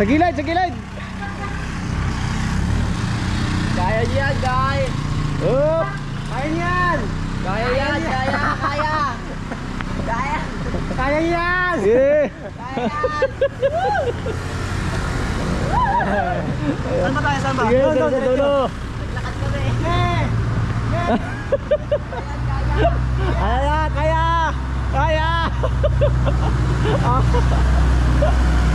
Sa gilid, sa gilid. Kaya yan, guys. Up. Kaya yan. Kaya yan, kaya, kaya. Kaya. Kaya yan. Yeah. Saan ba tayo, saan ba? Sige, sige, sa dulo. Lakad kami. Kaya, kaya. Kaya. Ito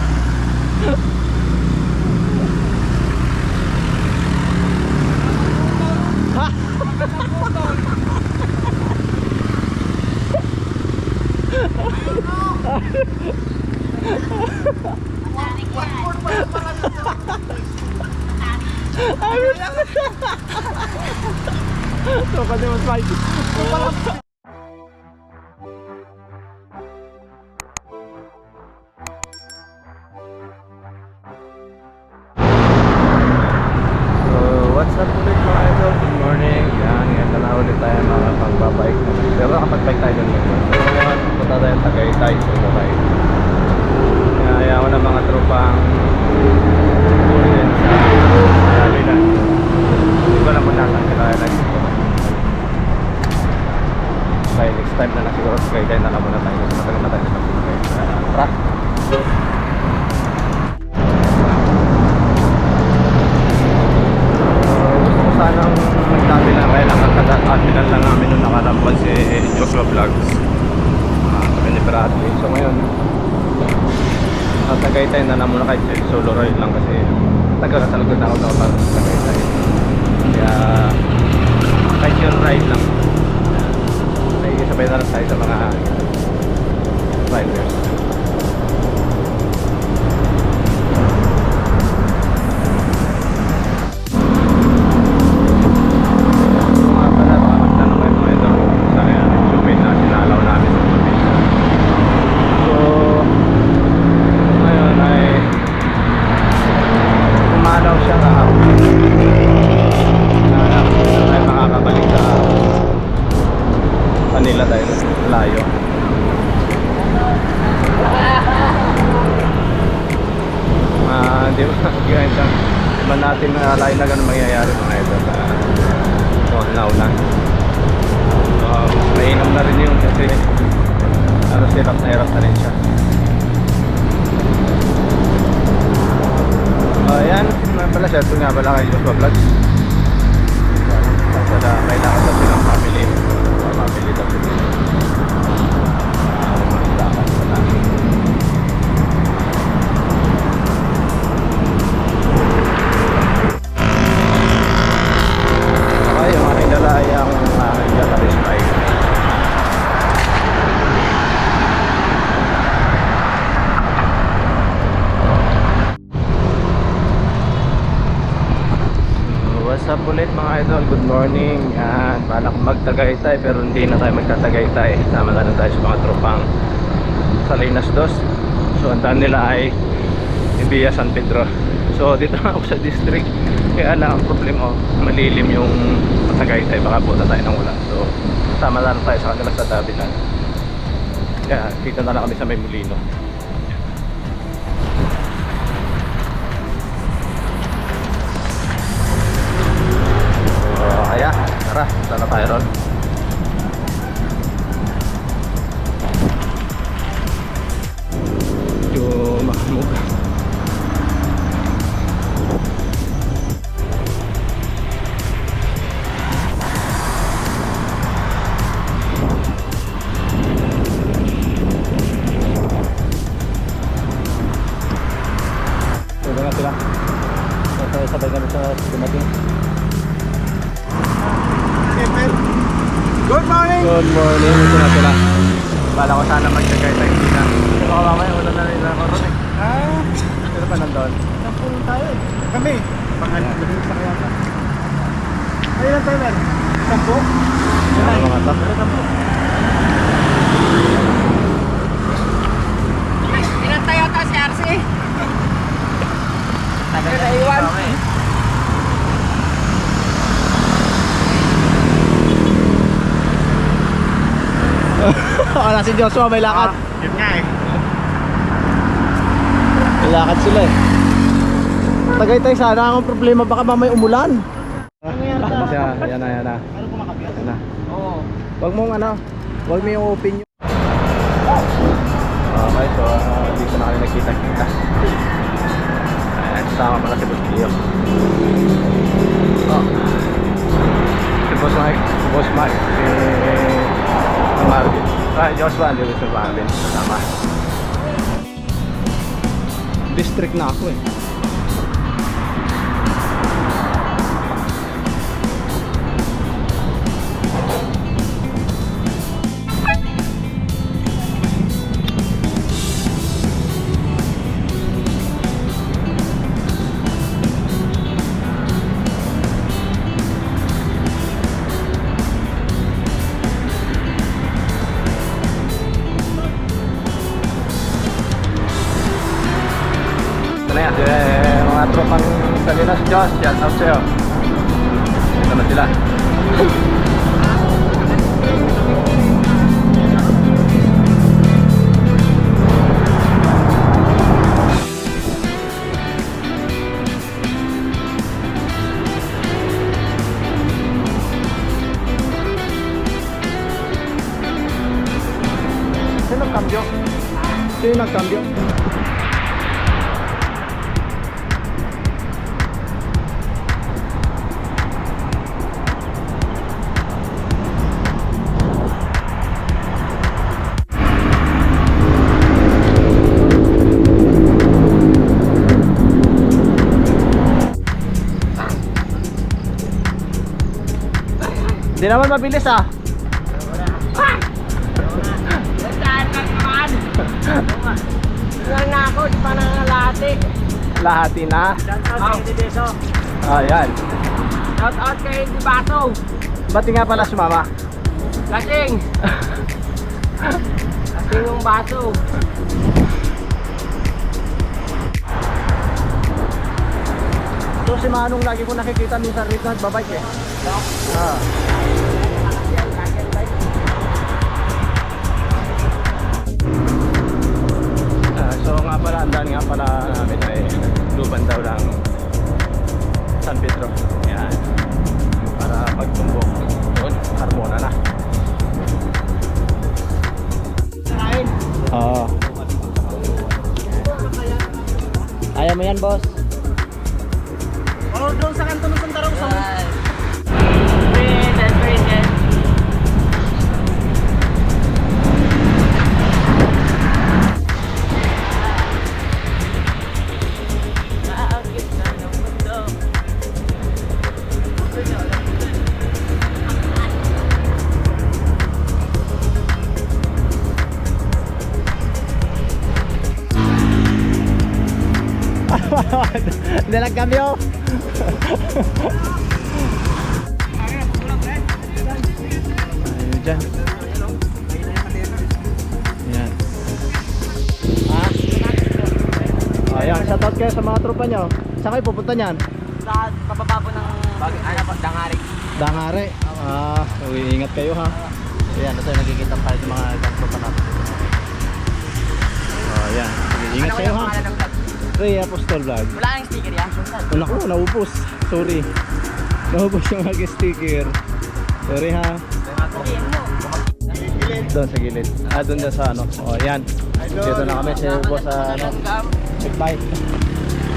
Joshua Vlogs. Uh, kami ni Bradley. So ngayon sa Tagaytay na lang muna kahit solo ride lang kasi tagal na na ako na para sa Tagaytay. Kaya kahit yung ride lang. Ay sabay na lang tayo sa mga riders Ito nga pala kay Joshua Vlogs. Kasi na kailangan daw silang family. Family daw sila. Good morning. Yan, balak magtagaytay pero hindi na tayo magtatagaytay. Sama na tayo sa mga tropang Salinas Dos. So ang daan nila ay Ibiya San Pedro. So dito ako sa district. Kaya lang ang problema malilim yung Tagaytay. Baka puta tayo ng ulan. So sama na lang tayo sa kanila sa Dabilan. Kaya dito na lang kami sa may Molino. Tara, punta na tayo. Napulo tayo eh. Kami. Pangalan din sa kaya ka. Ayun ang timer. Sampo? Yan mga tap. Ilan tayo ata si RC? Tagal na iwan. Wala si Joshua may lakad. Yun nga eh. May lakad sila eh. Tagaytay sana ang problema baka mamay umulan. Ano yan na, yan na. Ano kumakapit? Yan na. Oo. Wag mong ano, wag mo yung open yun. Okay, so uh, dito na kami nagkita-kita. Ayan, kasama pala si Bustillo. Oh. Si Boss Mike, si Boss Mike, si Marvin. Ah, Joshua, hindi si Marvin. Kasama. District na ako eh. Salinas Diyos, shout out sa'yo. Hindi naman mabilis ah. Lang na ako, di pa nangalati. Lahati na. Shout out kay Deso. Ayan. Shout out kay Di Baso. Ba't nga pala sumama? Lasing. Lasing yung baso. So si Manong lagi ko nakikita minsan rito nagbabike eh. Ah. Ah, Ayun dyan. Yan. Ha? Ayan, shoutout kayo sa mga tropa nyo. Saan kayo pupunta niyan? Sa pababa po ng bagay, ano po, dangarik. Dangare. Ah, ingat kayo ha. Ayan, ito yung nakikita pa sa mga tropa natin. Oh, ayan. Ingat Ano kayo yung ha. pangalan ng vlog? Ray Apostol Vlog. Wala kang sticker yan. Oh, naku, naupos. Sorry. Naupos yung mga sticker. Sorry ha. Doon sa gilid. Ah, doon na sa ano. O, yan. Dito na kami sa boss sa ano. Goodbye.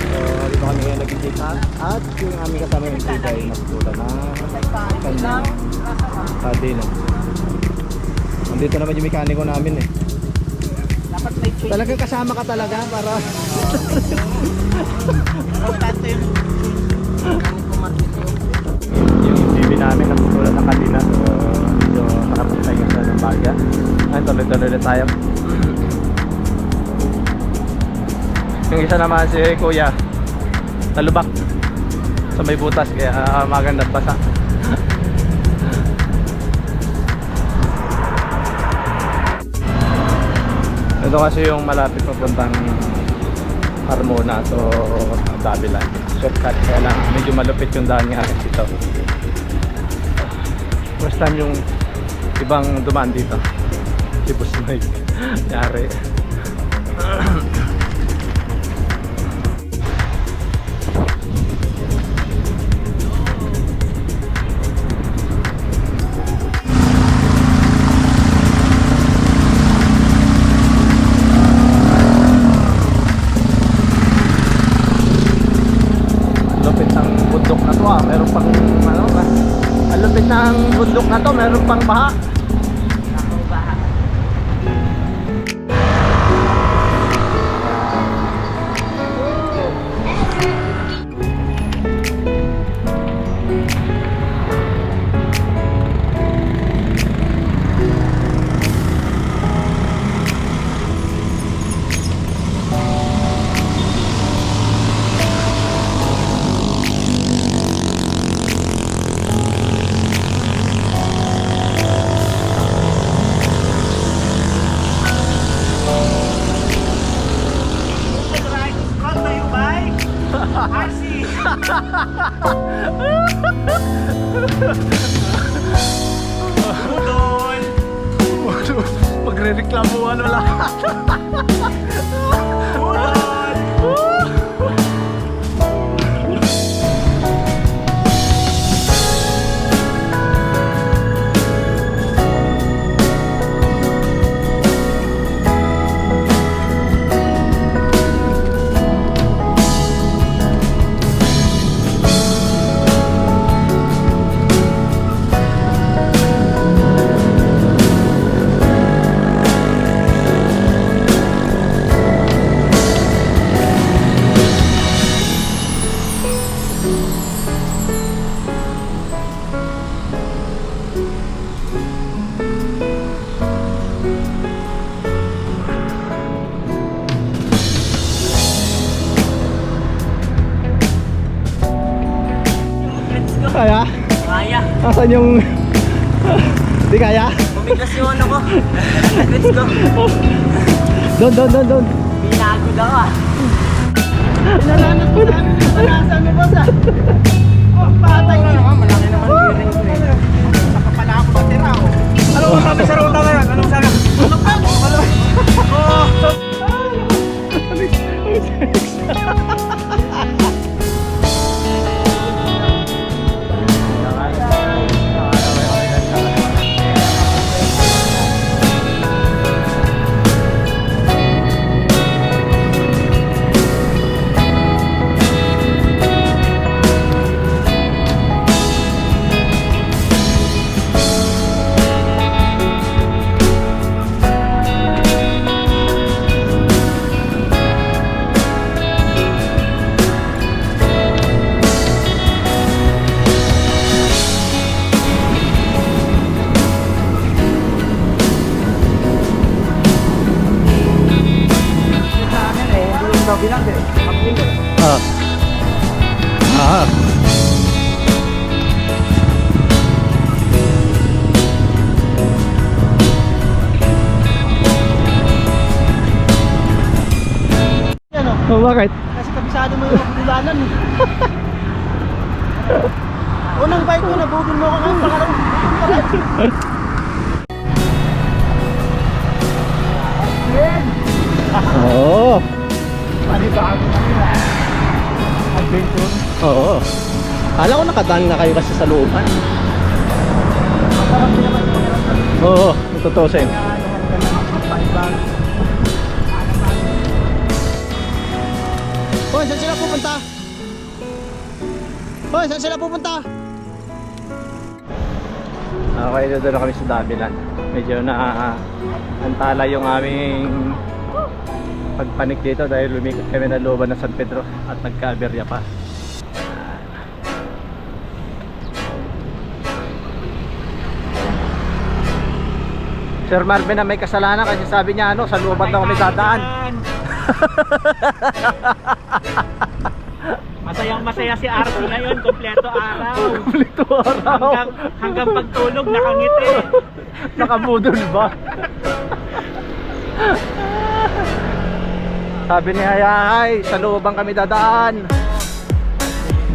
So, dito kami ngayon nag-take at, at yung aming kasama yung tibay nakutula na kanyang kadino. Nandito naman yung mekaniko namin eh. Dapat may change. Talagang kasama ka talaga para yung TV namin nakutula na kanina. So, medyo nakapagtay yung sa ng baga. Ay, tuloy-tuloy na tayo. Yung isa naman si Kuya, talubak sa may butas kaya uh, maganda basa. Ito kasi yung malapit papuntang Carmona so Davilan. Shortcut kaya lang medyo malupit yung daan nga dito. First time yung ibang dumaan dito. Si Boss Mike. Yari. bundok na to ah. Meron pang ano, ah, alupit ng bundok na to. Meron pang baha. Kaya? Kaya. Asan yung... Di kaya? Bumigas yung ano ko. Let's go. Doon, doon, doon, doon. Binago daw ah. Pinalanas ko namin yung panasan mo boss ah. Oh, patay na naman. Malaki naman yung ring ko eh. Saka pala ako matira oh. Anong sabi sa ruta Ah. Ah. Yan oh. Oh, bakit? Kasi kabisado mo yung bulanan eh. Unang bike ko, nabugin mo ako ngayon. Pangalawang Oo. Panibago na nila. Adventure. Oo. Kala ko nakadaan na kayo kasi sa looban. Masarap din naman yung mga Oo, kung tutusin. panibago. Hoy, saan sila pupunta? Hoy, saan sila pupunta? Okay, doon na kami sa Dabilan. Medyo na antala yung aming pagpanik dito dahil lumikot kami na looban ng San Pedro at nagka-aberya pa. Sir Marvin na may kasalanan kasi sabi niya ano, sa looban daw kami dadaan. Masayang masaya si Arby ngayon. Kompleto araw. Kumplito araw. Hanggang, hanggang pagtulog nakangiti. Nakabudol ba? Sabi ni Hayahay, sa looban kami dadaan.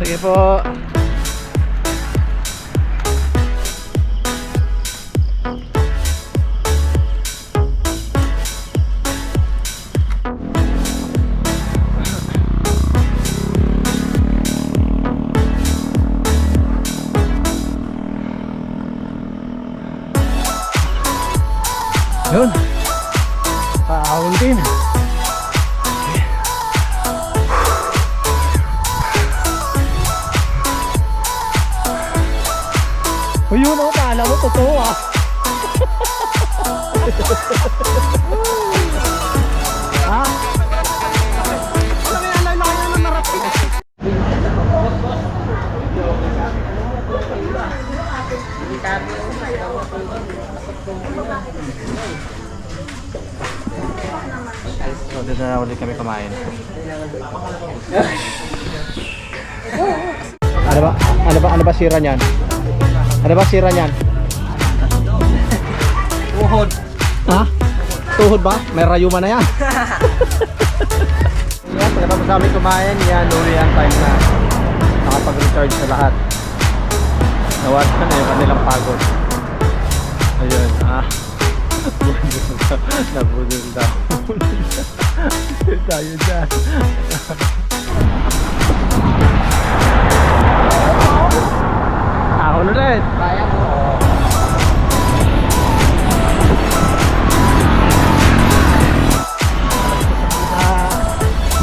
Sige po. Sira niyan? Ano ba sira niyan? Uhod. Ha? Tuhod ba? May rayuma na yan. yan, pagkatapos namin kumain, yan, uli ang time na nakapag-recharge sa lahat. Nawat na na yung kanilang pagod. Ayun, ah. Nabudol daw. Tayo dyan. Ako na rin. Kaya mo.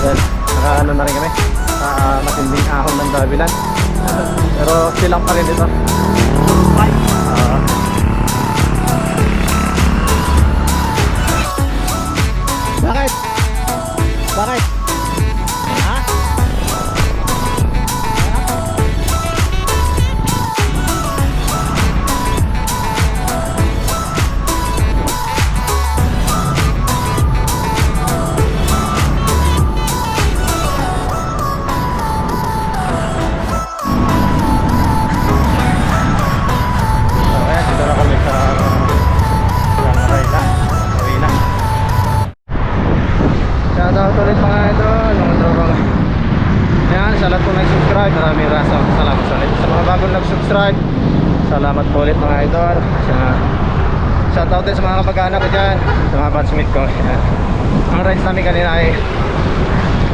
Yan, naka ano na rin kami sa matinding ahon ng Davilan pero silang pa rin ito shoutout din sa mga kapag-anak ko dyan, sa mga batchmate ko. Ayan. Ang rides namin kanina ay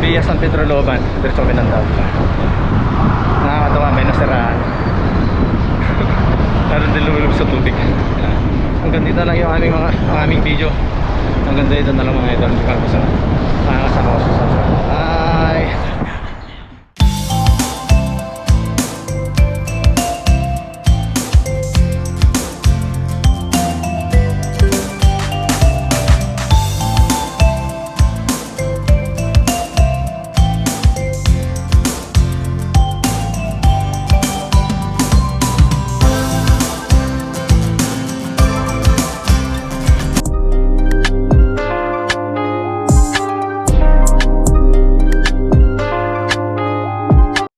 via San Pedro Loban, diretso Davao. Nakakatawa, may nasiraan. Meron din lumulog sa tubig. Yan. Hanggang dito lang yung aming mga ang aming video. Hanggang dito na lang mga idol. Hanggang